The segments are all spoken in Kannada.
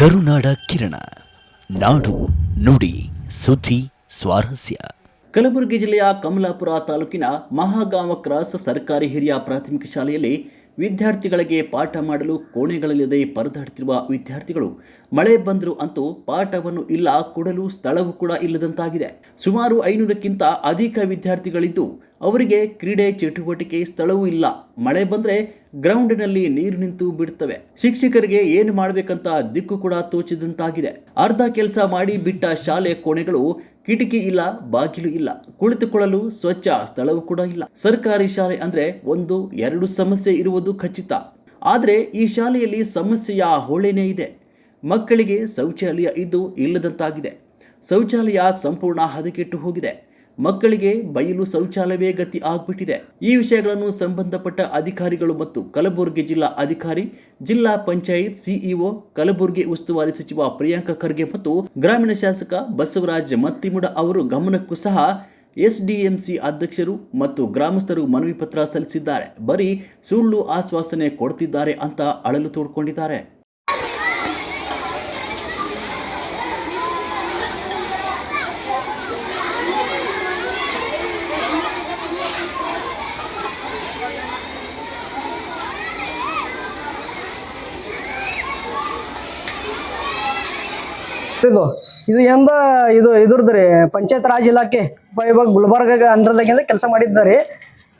ಕರುನಾಡ ಕಿರಣ. ನಾಡು ನುಡಿ, ಸುದ್ದಿ, ಸ್ವಾರಸ್ಯ. ಕಲಬುರಗಿ ಜಿಲ್ಲೆಯ ಕಮಲಾಪುರ ತಾಲೂಕಿನ ಮಹಾಗಾಂವ ಕ್ರಾಸ್ ಸರ್ಕಾರಿ ಹಿರಿಯ ಪ್ರಾಥಮಿಕ ಶಾಲೆಯಲ್ಲಿ ವಿದ್ಯಾರ್ಥಿಗಳಿಗೆ ಪಾಠ ಮಾಡಲು ಕೋಣೆಗಳಿಲ್ಲದೆ ಪರದಾಡ್ತಿರುವ ವಿದ್ಯಾರ್ಥಿಗಳು, ಮಳೆ ಬಂದರೂ ಅಂತೂ ಪಾಠವನ್ನು ಇಲ್ಲ, ಕೊಡಲು ಸ್ಥಳವೂ ಕೂಡ ಇಲ್ಲದಂತಾಗಿದೆ. ಸುಮಾರು ಐನೂರಕ್ಕಿಂತ ಅಧಿಕ ವಿದ್ಯಾರ್ಥಿಗಳಿದ್ದು, ಅವರಿಗೆ ಕ್ರೀಡೆ ಚಟುವಟಿಕೆ ಸ್ಥಳವೂ ಇಲ್ಲ. ಮಳೆ ಬಂದ್ರೆ ಗ್ರೌಂಡಿನಲ್ಲಿ ನೀರು ನಿಂತು ಬಿಡ್ತವೆ. ಶಿಕ್ಷಕರಿಗೆ ಏನು ಮಾಡಬೇಕಂತ ದಿಕ್ಕು ಕೂಡ ತೋಚಿದಂತಾಗಿದೆ. ಅರ್ಧ ಕೆಲಸ ಮಾಡಿ ಬಿಟ್ಟ ಶಾಲೆ ಕೋಣೆಗಳು ಕಿಟಕಿ ಇಲ್ಲ, ಬಾಗಿಲು ಇಲ್ಲ. ಕುಳಿತುಕೊಳ್ಳಲು ಸ್ವಚ್ಛ ಸ್ಥಳವೂ ಕೂಡ ಇಲ್ಲ. ಸರ್ಕಾರಿ ಶಾಲೆ ಅಂದ್ರೆ ಒಂದು, ಎರಡು ಸಮಸ್ಯೆ ಇರುವುದು ಖಚಿತ. ಆದರೆ ಈ ಶಾಲೆಯಲ್ಲಿ ಸಮಸ್ಯೆಯ ಹೊಳೆನೇ ಇದೆ. ಮಕ್ಕಳಿಗೆ ಶೌಚಾಲಯ ಇದ್ದು ಇಲ್ಲದಂತಾಗಿದೆ. ಶೌಚಾಲಯ ಸಂಪೂರ್ಣ ಹದಗೆಟ್ಟು ಹೋಗಿದೆ. ಮಕ್ಕಳಿಗೆ ಬಯಲು ಶೌಚಾಲಯವೇ ಗತಿ ಆಗ್ಬಿಟ್ಟಿದೆ. ಈ ವಿಷಯಗಳನ್ನು ಸಂಬಂಧಪಟ್ಟ ಅಧಿಕಾರಿಗಳು ಮತ್ತು ಕಲಬುರಗಿ ಜಿಲ್ಲಾ ಅಧಿಕಾರಿ, ಜಿಲ್ಲಾ ಪಂಚಾಯತ್ ಸಿಇಒ ಕಲಬುರಗಿ ಉಸ್ತುವಾರಿ ಸಚಿವ ಪ್ರಿಯಾಂಕ ಖರ್ಗೆ ಮತ್ತು ಗ್ರಾಮೀಣ ಶಾಸಕ ಬಸವರಾಜ ಮತ್ತಿಮುಡ ಅವರು ಗಮನಕ್ಕೂ ಸಹ ಎಸ್ಡಿಎಂಸಿ ಅಧ್ಯಕ್ಷರು ಮತ್ತು ಗ್ರಾಮಸ್ಥರು ಮನವಿ ಪತ್ರ ಸಲ್ಲಿಸಿದ್ದಾರೆ. ಬರೀ ಸುಳ್ಳು ಆಶ್ವಾಸನೆ ಕೊಡ್ತಿದ್ದಾರೆ ಅಂತ ಅಳಲು ತೋಡ್ಕೊಂಡಿದ್ದಾರೆ. ಇದು ಇದು ಎಂದ ಇದು ಇದ್ರದ್ದು ರೀ ಪಂಚಾಯತ್ ರಾಜ್ ಇಲಾಖೆ ಇವಾಗ ಗುಲ್ಬರ್ಗ ಅಂದ್ರದಾಗಿಂದ ಕೆಲಸ ಮಾಡಿದ್ದಾರೆ.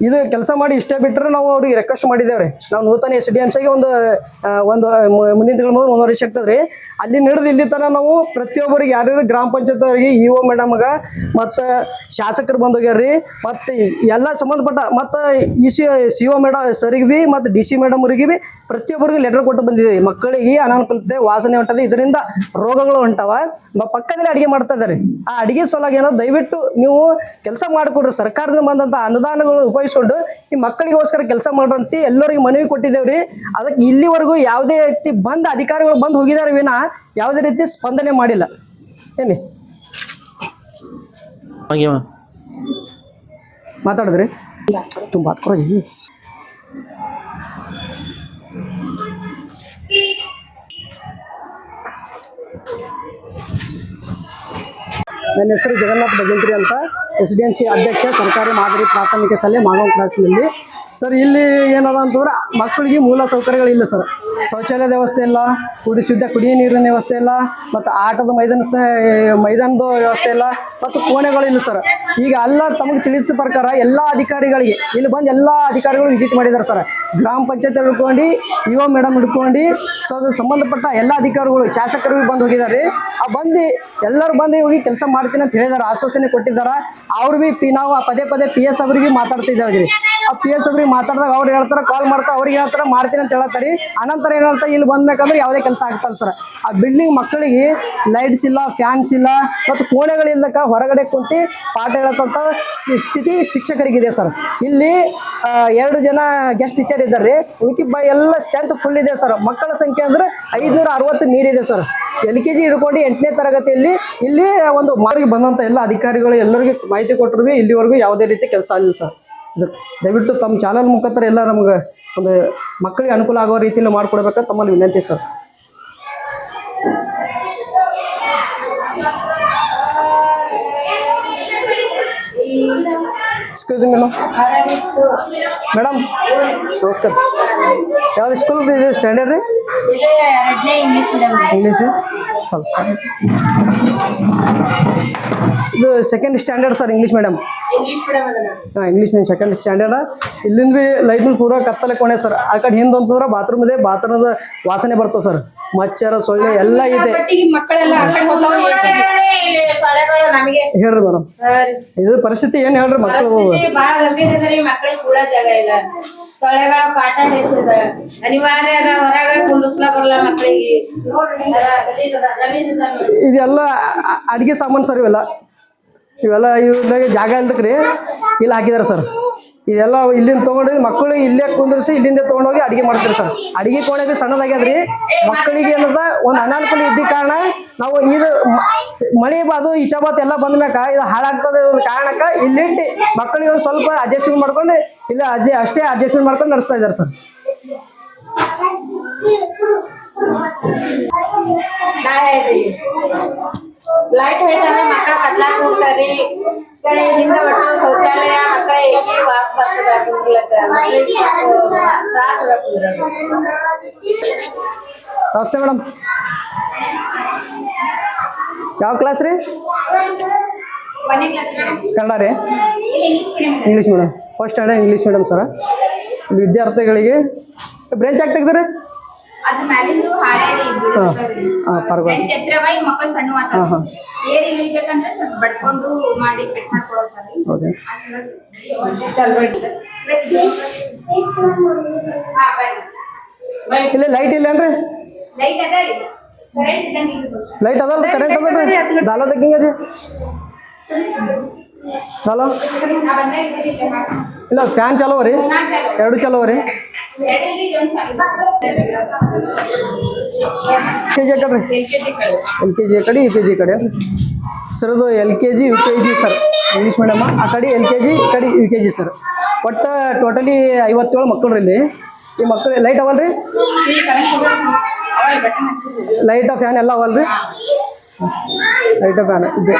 ಇದು ಕೆಲಸ ಮಾಡಿ ಇಷ್ಟೇ ಬಿಟ್ಟರೆ ನಾವು ಅವ್ರಿಗೆ ರಿಕ್ವೆಸ್ಟ್ ಮಾಡಿದ್ದೇವೆ ರೀ ನಾವು ನೂತನ ಎಸ್ ಡಿ ಎಂ ಸಿಗೆ ಒಂದು ಒಂದು ಮುಂದಿನ ತಿಂಗಳ ಮೊದಲು ಒಂದು ವರ್ಷ ಆಗ್ತದೆ ರೀ ಅಲ್ಲಿ ನಡೆದು ಇಲ್ಲಿ ತನಕ ನಾವು ಪ್ರತಿಯೊಬ್ಬರಿಗೆ ಯಾರ್ಯಾರು ಗ್ರಾಮ ಪಂಚಾಯತ್ ಅವರಿಗೆ ಇ ಒ ಮೇಡಮ್ಗೆ ಮತ್ತು ಶಾಸಕರು ಬಂದು ರೀ ಮತ್ತು ಎಲ್ಲ ಸಂಬಂಧಪಟ್ಟ, ಮತ್ತು E C C O madam ಸರಿಗೆ ಭೀ ಮತ್ತು ಡಿ ಸಿ ಮೇಡಮ್ ಬಿ ಪ್ರತಿಯೊಬ್ಬರಿಗೆ ಲೆಟರ್ ಕೊಟ್ಟು ಬಂದಿದೆ. ಮಕ್ಕಳಿಗೆ ಅನಾನುಕೂಲತೆ, ವಾಸನೆ ಹೊಂಟದೆ, ಇದರಿಂದ ರೋಗಗಳು ಹೊಂಟವ. ಪಕ್ಕದಲ್ಲಿ ಅಡಿಗೆ ಮಾಡ್ತಾ ಇದ್ದಾರೆ. ಆ ಅಡುಗೆ ಸಲುವಾಗಿ ಏನೋ ದಯವಿಟ್ಟು ನೀವು ಕೆಲಸ ಮಾಡಿಕೊಡ್ರಿ. ಸರ್ಕಾರದಿಂದ ಬಂದಂಥ ಅನುದಾನಗಳು ಉಪಯೋಗಿಸ್ಕೊಂಡು ಈ ಮಕ್ಕಳಿಗೋಸ್ಕರ ಕೆಲಸ ಮಾಡ್ರಂತ ಎಲ್ಲರಿಗೂ ಮನವಿ ಕೊಟ್ಟಿದ್ದೇವ್ರಿ. ಅದಕ್ಕೆ ಇಲ್ಲಿವರೆಗೂ ಯಾವುದೇ ರೀತಿ ಬಂದ ಅಧಿಕಾರಿಗಳು ಬಂದು ಹೋಗಿದ್ದಾರೆ ವಿನ ಯಾವುದೇ ರೀತಿ ಸ್ಪಂದನೆ ಮಾಡಿಲ್ಲ. ಏನಿ ಮಾತಾಡಿದ್ರಿ? ತುಂಬ ಹತ್ಕೊಳ್ಳಿ ನನ್ನ ಹೆಸರು ಜಗನ್ನಾಥ್ ಭಜಂತ್ರಿ ಅಂತ. ಎಸ್ ಡಿ ಎಂ ಸಿ ಅಧ್ಯಕ್ಷ ಸರ್ಕಾರಿ ಮಾದರಿ ಪ್ರಾಥಮಿಕ ಶಾಲೆ ಮಾಗವ ಕ್ರಾಸ್ನಲ್ಲಿ ಸರ್, ಇಲ್ಲಿ ಏನದ ಅಂತಂದ್ರೆ ಮಕ್ಕಳಿಗೆ ಮೂಲ ಸೌಕರ್ಯಗಳಿಲ್ಲ ಸರ್. ಶೌಚಾಲಯದ ವ್ಯವಸ್ಥೆ ಇಲ್ಲ, ಕುಡಿ ಶುದ್ಧ ಕುಡಿಯ ನೀರಿನ ವ್ಯವಸ್ಥೆ ಇಲ್ಲ, ಮತ್ತು ಆಟದ ಮೈದಾನ ಮೈದಾನದ ವ್ಯವಸ್ಥೆ ಇಲ್ಲ, ಮತ್ತು ಕೋಣೆಗಳಿಲ್ಲ ಸರ್. ಈಗ ಎಲ್ಲ ತಮಗೆ ತಿಳಿಸಿದ ಪ್ರಕಾರ ಎಲ್ಲ ಅಧಿಕಾರಿಗಳಿಗೆ, ಇಲ್ಲಿ ಬಂದು ಎಲ್ಲ ಅಧಿಕಾರಿಗಳು ವಿಸಿಟ್ ಮಾಡಿದ್ದಾರೆ ಸರ್. ಗ್ರಾಮ ಪಂಚಾಯತ್ ಹಿಡ್ಕೊಂಡು, ಯುವ ಮೇಡಮ್ ಹಿಡ್ಕೊಂಡು, ಸೊ ಸಂಬಂಧಪಟ್ಟ ಎಲ್ಲ ಅಧಿಕಾರಿಗಳು, ಶಾಸಕರು ಬಂದು ಹೋಗಿದ್ದಾರೆ. ಆ ಬಂದು ಎಲ್ಲರೂ ಬಂದು ಹೋಗಿ ಕೆಲಸ ಮಾಡ್ತೀನಿ ಅಂತ ಹೇಳಿದಾರೆ, ಆಶ್ವಾಸನೆ ಕೊಟ್ಟಿದ್ದಾರೆ. ಅವ್ರು ಬಿ ಪಿ, ನಾವು ಪದೇ ಪದೇ ಪಿ ಎಸ್ ಅವ್ರಿಗೆ ಮಾತಾಡ್ತಿದ್ದೇವೆ ಆ ಪಿ ಎಸ್ ಅವ್ರಿಗೆ ಮಾತಾಡಿದಾಗ ಅವ್ರು ಹೇಳ್ತಾರೆ ಕಾಲ್ ಮಾಡ್ತಾರೆ, ಅವ್ರಿಗೆ ಹೇಳ್ತಾರೆ, ಮಾಡ್ತೀನಿ ಅಂತ ಹೇಳ್ತಾರೆ ಅನಂತರ ಏನು ಹೇಳ್ತಾರೆ, ಇಲ್ಲಿ ಬಂದ್ಬೇಕಂದ್ರೆ ಯಾವುದೇ ಕೆಲಸ ಆಗ್ತಲ್ಲ ಸರ್. ಆ ಬಿಲ್ಡಿಂಗ್ ಮಕ್ಕಳಿಗೆ ಲೈಟ್ಸ್ ಇಲ್ಲ ಫ್ಯಾನ್ಸ್ ಇಲ್ಲ, ಮತ್ತು ಕೋಣೆಗಳಿಲ್ಲಕ ಹೊರಗಡೆ ಕುಂತಿ ಪಾಠ ಹೇಳತ್ತಂತ ಸ್ಥಿ- ಸ್ಥಿತಿ ಶಿಕ್ಷಕರಿಗಿದೆ ಸರ್. ಇಲ್ಲಿ ಎರಡು ಜನ ಗೆಸ್ಟ್ ಟೀಚರ್ ಇದ್ದಾರೆ ಉಳ್ಕಿ ಬ ಎಲ್ಲ ಸ್ಟ್ರೆಂತ್ ಫುಲ್ ಇದೆ ಸರ್. ಮಕ್ಕಳ ಸಂಖ್ಯೆ ಅಂದ್ರೆ ಐದುನೂರ ಅರವತ್ತು ಮೀರಿದೆ ಸರ್. ಎಲ್ ಕೆ ಜಿ ಹಿಡ್ಕೊಂಡು ಎಂಟನೇ ತರಗತಿಯಲ್ಲಿ ಇಲ್ಲಿ ಒಂದು ಮಾರಿಗೆ ಬಂದಂಥ ಎಲ್ಲ ಅಧಿಕಾರಿಗಳು ಎಲ್ಲರಿಗೂ ಮಾಹಿತಿ ಕೊಟ್ಟರು. ಇಲ್ಲಿವರೆಗೂ ಯಾವುದೇ ರೀತಿ ಕೆಲಸ ಆಗಲಿಲ್ಲ ಸರ್. ಇದು ದಯವಿಟ್ಟು ತಮ್ಮ ಚಾನಲ್ ಮುಖಾಂತರ ಎಲ್ಲ ನಮ್ಗೆ ಒಂದು ಮಕ್ಕಳಿಗೆ ಅನುಕೂಲ ಆಗೋ ರೀತಿಯಲ್ಲಿ ಮಾಡಿಕೊಡ್ಬೇಕಂತ ತಮ್ಮಲ್ಲಿ ವಿನಂತಿ ಸರ್. ಎಕ್ಸ್ಕ್ಯೂಸ್ ಮೇಡಮ್ ಮೇಡಮ್ ನಮಸ್ಕಾರ. ಯಾವ್ದು ಸ್ಕೂಲ್ ಇದು. ಸ್ಟ್ಯಾಂಡರ್ಡ್ ರೀ? ಇಂಗ್ಲಿಷ್ ಸ್ವಲ್ಪ. ಇದು second standard sir English madam ಹಾಂ ಇಂಗ್ಲೀಷ್ ಮೇಡಮ್ ಸೆಕೆಂಡ್ ಸ್ಟ್ಯಾಂಡರ್ಡ್ ಇಲ್ಲಿಂದ ಬಿ ಲೈಟ್ನ ಪೂರ ಕತ್ತಲೆ ಕೋಣೆ ಸರ್ ಆ ಕಡೆ ಹಿಂದೆ ಅಂತಂದ್ರೆ ಬಾತ್ರೂಮ್ ಇದೆ ಬಾತ್ರೂಮದ ವಾಸನೆ ಬರ್ತದೆ ಸರ್ ಮಚ್ಚರ ಸೊಳ್ಳೆ ಎಲ್ಲ ಇದೆ. ಹೇಳ್ರಿ ಮೇಡಮ್ ಇದು ಪರಿಸ್ಥಿತಿ ಏನು ಹೇಳ್ರಿ ಮಕ್ಕಳು? ಸೊಳ್ಳೆಗಳ ಕಾಟ ಹೆಚ್ಚಿದೆ ಅನಿವಾರ್ಯ ಅದ, ಹೊರಗ ಮಕ್ಕಳಿಗೆ. ಇದೆಲ್ಲ ಅಡಿಗೆ ಸಾಮಾನು ಸರ್ ಇವೆಲ್ಲ. ಇವೆಲ್ಲ ಇವ್ರಿಗೆ ಜಾಗ ಇಲ್ದಕ್ರಿ ಇಲ್ಲಿ ಹಾಕಿದಾರೆ ಸರ್. ಇದೆಲ್ಲ ಇಲ್ಲಿಂದ ತೊಗೊಂಡು ಮಕ್ಕಳಿಗೆ ಇಲ್ಲೇ ಕುಂದ್ರಿಸಿ ಇಲ್ಲಿಂದ ತೊಗೊಂಡೋಗಿ ಅಡಿಗೆ ಮಾಡ್ತಾರೆ ಸರ್. ಅಡಿಗೆ ಕೋಣೆಗೆ ಬಿ ಸಣ್ಣದಾಗ್ಯದ್ರಿ. ಮಕ್ಕಳಿಗೆ ಏನದ, ಒಂದು ಅನಾನುಕೂಲ ಇದ್ದ ಕಾರಣ ನಾವು ಇದು ಮಳೆ ಬಾದು ಈಚಾಬಾತ್ ಎಲ್ಲ ಬಂದ ಮ್ಯಾಕ ಇದು ಹಾಳಾಗ್ತದೆ ಒಂದು ಕಾರಣಕ್ಕೆ ಇಲ್ಲಿಟ್ಟು ಮಕ್ಕಳಿಗೆ ಒಂದು ಸ್ವಲ್ಪ ಅಡ್ಜಸ್ಟ್ಮೆಂಟ್ ಮಾಡ್ಕೊಂಡು ಇಲ್ಲ ಅಜ್ಜೆ ಅಷ್ಟೇ ಅಡ್ಜಸ್ಟ್ಮೆಂಟ್ ಮಾಡ್ಕೊಂಡು ನಡೆಸ್ತಾ ಇದ್ದಾರೆ ಸರ್ ನಾ ಲೈಟ್ ಹೋಯ್ತಂದ್ರೆ ಮಕ್ಕಳ ಕತ್ಲಾಕ್ ಹೋಗ್ತಾರಿ. ಕಡೆ ಹಿಂದ ಒಟ್ಟು ಶೌಚಾಲಯ ಮಕ್ಕಳ ಏಕೆ ವಾಸ ಬರ್ತದ ತ್ರಾಸ ನಮಸ್ತೆ ಮೇಡಮ್ ಯಾವ ಕ್ಲಾಸ್ ರೀ? ಕನ್ನಡ ರೀ? English madam first standard English madam sir ಇಲ್ಲಿ ವಿದ್ಯಾರ್ಥಿಗಳಿಗೆ ಬ್ರ್ಯಾಂಚ್ ಯಾಕೆ ತೆಗ್ದಾರೆ? ಇಲ್ಲ ಲೈಟ್ ಇಲ್ಲೇನ್ರಿ ಲೈಟ್ ಅದ ರೀ. ಕರೆಂಟ್ ಇದ್ದಂಗೆ ಇರ್ಬೇಕು. ಲೈಟ್ ಅದಲ್ರಿ ಕರೆಂಟ್ ಅದಲ್ರಿ. ದಾಲ ಹಾಂ. ಇಲ್ಲ ಫ್ಯಾನ್ ಚಲೋ ರೀ ಚಾಲು. ಎರಡು ಚಲೋ ರೀ ಚಾಲು. ಕೆ ಜಿ ಕಡೆ. ಎಲ್ ಕೆ ಜಿ ಕಡೆ ಯು ಕೆ ಜಿ ಕಡೆ ಸರ್ ಅದು L K G U K G sir English medium ಆ ಕಡೆ ಎಲ್ ಕೆ ಜಿ ಈ ಕಡೆ ಯು ಕೆ ಜಿ ಸರ್ ಒಟ್ಟು ಟೋಟಲಿ ಐವತ್ತೇಳು ಮಕ್ಕಳು ರೀ ಇಲ್ಲಿ ಈ ಮಕ್ಕಳು ಲೈಟ್ ಅವಲ್ಲ ರೀ. ಲೈಟ್ ಫ್ಯಾನ್ ಎಲ್ಲ ಅವಲ್ರಿ ಲೈಟ ಫ್ಯಾನ್ ಇದೆ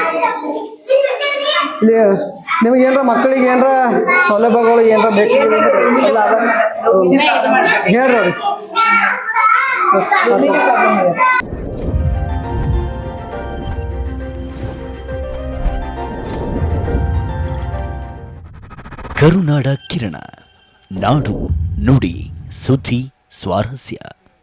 ಇಲ್ಲಿ ನಿಮಗೆ ಏನರ ಮಕ್ಕಳಿಗೆ ಏನಾರ ಸೌಲಭ್ಯಗಳು ಏನಾರ ಬೇಕು ಕರುನಾಡ ಕಿರಣ. ನಾಡು ನುಡಿ ಸುದ್ದಿ ಸ್ವಾರಸ್ಯ.